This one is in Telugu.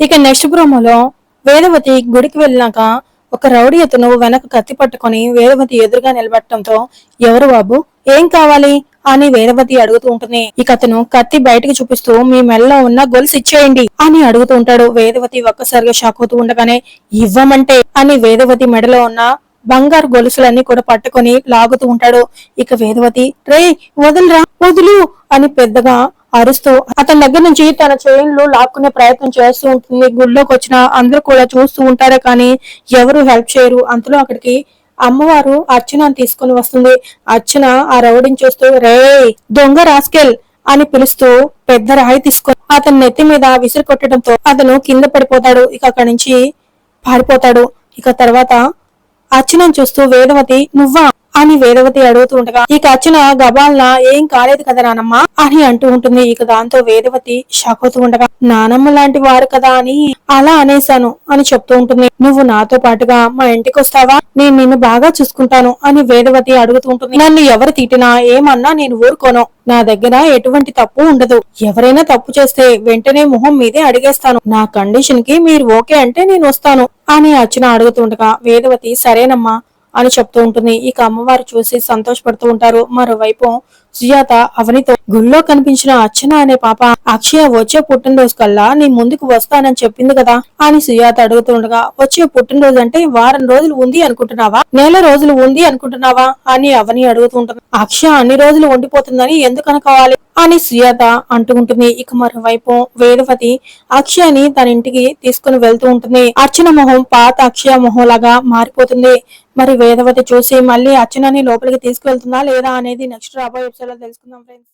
ఇక నెక్స్ట్ ప్రోమోలో వేదవతి గుడికి వెళ్ళినాక ఒక రౌడీ అతను వెనక కత్తి పట్టుకొని వేదవతి ఎదురుగా నిలబెట్టడంతో ఎవరు బాబు? ఏం కావాలి? అని వేదవతి అడుగుతూ ఉంటుంది. ఇక అతను కత్తి బయటకు చూపిస్తూ మీ మెడలో ఉన్న గొలుసు ఇచ్చేయండి అని అడుగుతూ ఉంటాడు. వేదవతి ఒక్కసారిగా షాక్ అవుతూ ఉండగానే ఇవ్వమంటే అని వేదవతి మెడలో ఉన్న బంగారు గొలుసులన్నీ కూడా పట్టుకొని లాగుతూ ఉంటాడు. ఇక వేదవతి రే వదులురా? వదులు! అని పెద్దగా అరుస్తూ అతని దగ్గర నుంచి తన చైన్లు లాక్కునే ప్రయత్నం చేస్తూ ఉంటుంది. గుళ్ళోకి వచ్చిన అందరూ కూడా చూస్తూ ఉంటారే కానీ ఎవరు హెల్ప్ చేయరు. అంతలో అక్కడికి అమ్మవారు అర్చన తీసుకొని వస్తుంది. అర్చన ఆ రౌడీని చూస్తూ రే దొంగ రాస్కెల్ అని పిలుస్తూ పెద్ద రాయి తీసుకొని అతని నెత్తి మీద విసిరి కొట్టడంతో అతను కింద పడిపోతాడు. ఇక అక్కడి నుంచి పారిపోతాడు. ఇక తర్వాత అర్చనను చూస్తూ వేదవతి నువ్వా? అని వేదవతి అడుగుతూ ఉండగా ఇక అర్చన గబాల్న ఏం కాలేదు కదా నానమ్మ అని అంటూ ఉంటుంది. ఇక దాంతో వేదవతి షాక్ అవుతూ ఉండగా నానమ్మ లాంటి వారు కదా అని అలా అనేశాను అని చెప్తూ ఉంటుంది. నువ్వు నాతో పాటుగా మా ఇంటికి వస్తావా నేను నిన్ను బాగా చూసుకుంటాను అని వేదవతి అడుగుతూ ఉంటుంది. నన్ను ఎవరు తిట్టినా ఏమన్నా నేను ఊరుకోను. నా దగ్గర ఎటువంటి తప్పు ఉండదు. ఎవరైనా తప్పు చేస్తే వెంటనే మొహం మీదే అడిగేస్తాను. నా కండిషన్కి మీరు ఓకే అంటే నేను వస్తాను అని అర్చన అడుగుతుండగా వేదవతి సరేనమ్మా. అని చెప్తూ ఉంటుంది. ఇక అమ్మవారు చూసి సంతోషపడుతూ ఉంటారు. మరోవైపు సుజాత అవనితో గుళ్ళో కనిపించిన అర్చన అనే పాప అక్షయ వచ్చే పుట్టినరోజు కల్లా నీ ముందుకు వస్తానని చెప్పింది కదా అని సుజాత అడుగుతుండగా వచ్చే పుట్టినరోజు అంటే వారం రోజులు ఉంది అనుకుంటున్నావా? నెల రోజులు ఉంది అనుకుంటున్నావా? అని అవని అడుగుతుంటుంది అక్షయ అన్ని రోజులు ఉండిపోతుందని ఎందుకు అనుకోవాలి? అని సుజాత అంటుకుంటుంది. ఇక మరోవైపు వేదవతి అక్షయని తన ఇంటికి తీసుకుని వెళ్తూ ఉంటుంది. అర్చన మొహం పాత అక్షయ మొహం లాగా మారిపోతుంది. మరి వేదవతి చూసి మళ్ళీ అర్చనని లోపలికి తీసుకువెళ్తుందా లేదా? అనేది నెక్స్ట్ రాబోయే తెలుసుకుందాం ఫ్రెండ్స్